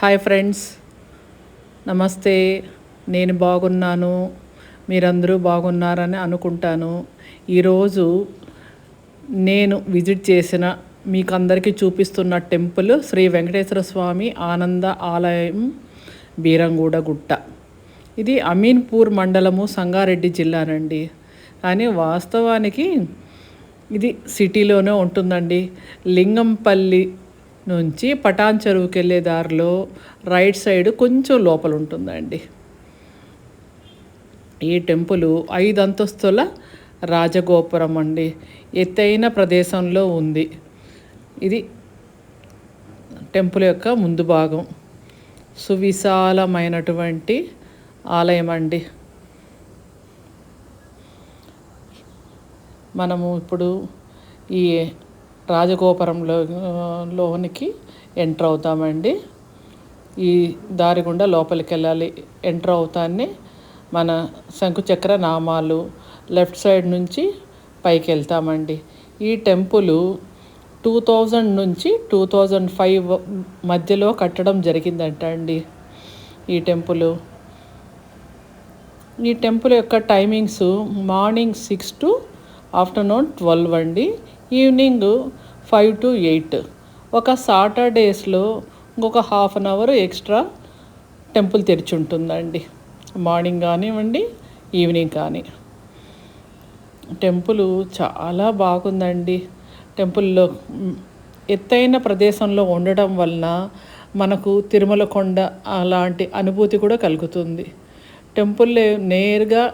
Hi friends. నమస్తే. నేను బాగున్నాను. మీరందరూ బాగున్నారని అనుకుంటాను. ఈరోజు నేను విజిట్ చేసిన మీకు అందరికీ చూపిస్తున్న టెంపుల్ శ్రీ వెంకటేశ్వర స్వామి ఆనంద ఆలయం బీరంగూడ గుట్ట. ఇది అమీన్పూర్ మండలము సంగారెడ్డి జిల్లానండి. కానీ వాస్తవానికి ఇది సిటీలోనే ఉంటుందండి. లింగంపల్లి నుంచి పటాన్ చెరువుకి వెళ్ళే దారిలో రైట్ సైడ్ కొంచెం లోపల ఉంటుందండి. ఈ టెంపుల్ ఐదు అంతస్తుల రాజగోపురం అండి. ఎత్తైన ప్రదేశంలో ఉంది. ఇది టెంపుల్ యొక్క ముందు భాగం. సువిశాలమైనటువంటి ఆలయం అండి. మనము ఇప్పుడు ఈ రాజగోపురంలో లోనికి ఎంటర్ అవుతామండి. ఈ దారి గుండా లోపలికి వెళ్ళాలి ఎంటర్ అవుతానే మన శంకుచక్ర నామాలు లెఫ్ట్ సైడ్ నుంచి పైకి వెళ్తామండి ఈ టెంపుల్ టూ థౌజండ్ నుంచి టూ థౌజండ్ ఫైవ్ మధ్యలో కట్టడం జరిగిందంట అండి ఈ టెంపుల్. ఈ టెంపుల్ యొక్క timings morning six to afternoon twelve అండి. Evening five to eight. ఒక సాటర్డేస్లో ఇంకొక half an hour extra temple తెరిచి ఉంటుందండి మార్నింగ్ కానివ్వండి ఈవినింగ్ కానీ. టెంపుల్ చాలా బాగుందండి. టెంపుల్లో ఎత్తైన ప్రదేశంలో ఉండడం వలన మనకు తిరుమల కొండ అలాంటి అనుభూతి కూడా కలుగుతుంది. టెంపుల్ నేరుగా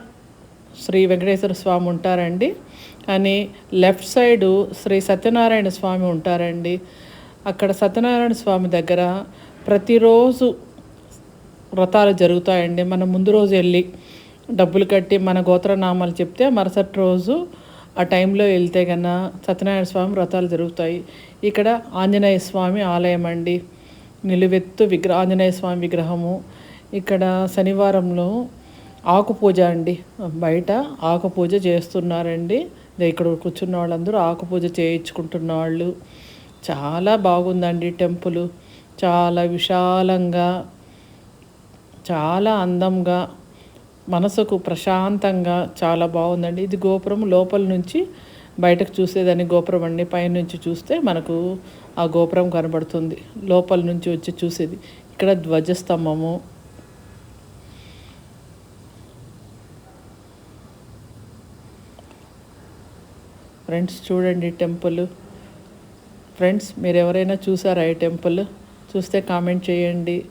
శ్రీ వెంకటేశ్వర స్వామి ఉంటారండి. కానీ లెఫ్ట్ సైడు శ్రీ సత్యనారాయణ స్వామి ఉంటారండి. అక్కడ సత్యనారాయణ స్వామి దగ్గర ప్రతిరోజు వ్రతాలు జరుగుతాయండి. మనం ముందు రోజు వెళ్ళి డబ్బులు కట్టి మన గోత్రనామాలు చెప్తే మరుసటి రోజు ఆ టైంలో వెళ్తే కన్నా సత్యనారాయణ స్వామి వ్రతాలు జరుగుతాయి. ఇక్కడ ఆంజనేయ స్వామి ఆలయం అండి. నిలువెత్తు విగ్రహ ఆంజనేయ స్వామి విగ్రహము. ఇక్కడ శనివారంలో ఆకు పూజ అండి. బయట ఆకు పూజ చేస్తున్నారండి. ఇక్కడ కూర్చున్న వాళ్ళందరూ ఆకు పూజ చేయించుకుంటున్న వాళ్ళు చాలా బాగుందండి టెంపుల్. చాలా విశాలంగా చాలా అందంగా మనసుకు ప్రశాంతంగా చాలా బాగుందండి. ఇది గోపురం లోపల నుంచి బయటకు చూసేదాన్ని గోపురం అండి. పైనుంచి చూస్తే మనకు ఆ గోపురం కనబడుతుంది. లోపల నుంచి వచ్చి చూసేది. ఇక్కడ ధ్వజస్తంభము ఫ్రెండ్స్ చూడండి టెంపుల్. ఫ్రెండ్స్ మీరు ఎవరైనా చూసారా ఈ టెంపుల్? చూస్తే కామెంట్ చేయండి.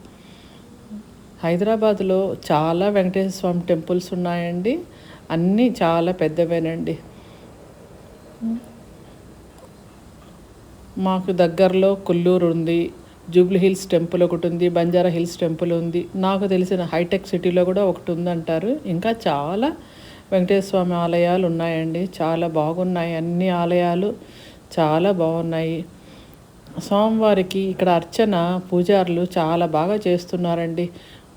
హైదరాబాద్లో చాలా వెంకటేశ్వర స్వామి టెంపుల్స్ ఉన్నాయండి. అన్నీ చాలా పెద్దవేనండి. మాకు దగ్గరలో కొల్లూరు ఉంది. జూబ్లీ హిల్స్ టెంపుల్ ఒకటి ఉంది బంజారా హిల్స్ టెంపుల్ ఉంది. నాకు తెలిసిన హైటెక్ సిటీలో కూడా ఒకటి ఉందంటారు. ఇంకా చాలా వెంకటేశ్వర స్వామి ఆలయాలు ఉన్నాయండి చాలా బాగున్నాయి. అన్ని ఆలయాలు చాలా బాగున్నాయి. స్వామివారికి ఇక్కడ అర్చన పూజారులు చాలా బాగా చేస్తున్నారండి.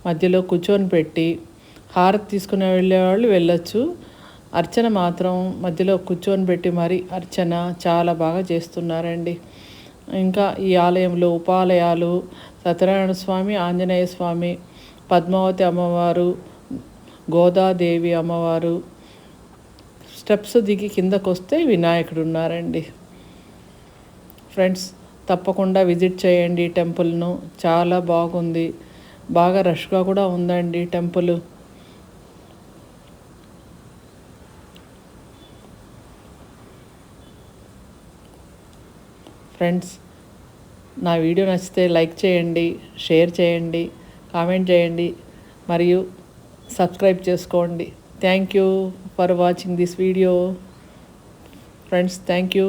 మధ్యలో కూర్చొని పెట్టి హారతి తీసుకుని వెళ్ళేవాళ్ళు వెళ్ళొచ్చు. అర్చన మాత్రం మధ్యలో కూర్చొని పెట్టి మరి అర్చన చాలా బాగా చేస్తున్నారండి. ఇంకా ఈ ఆలయంలో ఉపాలయాలు సత్యనారాయణ స్వామి ఆంజనేయ స్వామి పద్మావతి అమ్మవారు గోదాదేవి అమ్మవారు స్టెప్స్ దిగి కిందకు వస్తే వినాయకుడు ఉన్నారండి ఫ్రెండ్స్ తప్పకుండా విజిట్ చేయండి టెంపుల్ను. చాలా బాగుంది. బాగా రష్గా కూడా ఉందండి టెంపుల్. ఫ్రెండ్స్ నా వీడియో నచ్చితే లైక్ చేయండి షేర్ చేయండి కామెంట్ చేయండి. మరియు సబ్స్క్రైబ్ చేసుకోండి. Thank you for watching this video friends thank you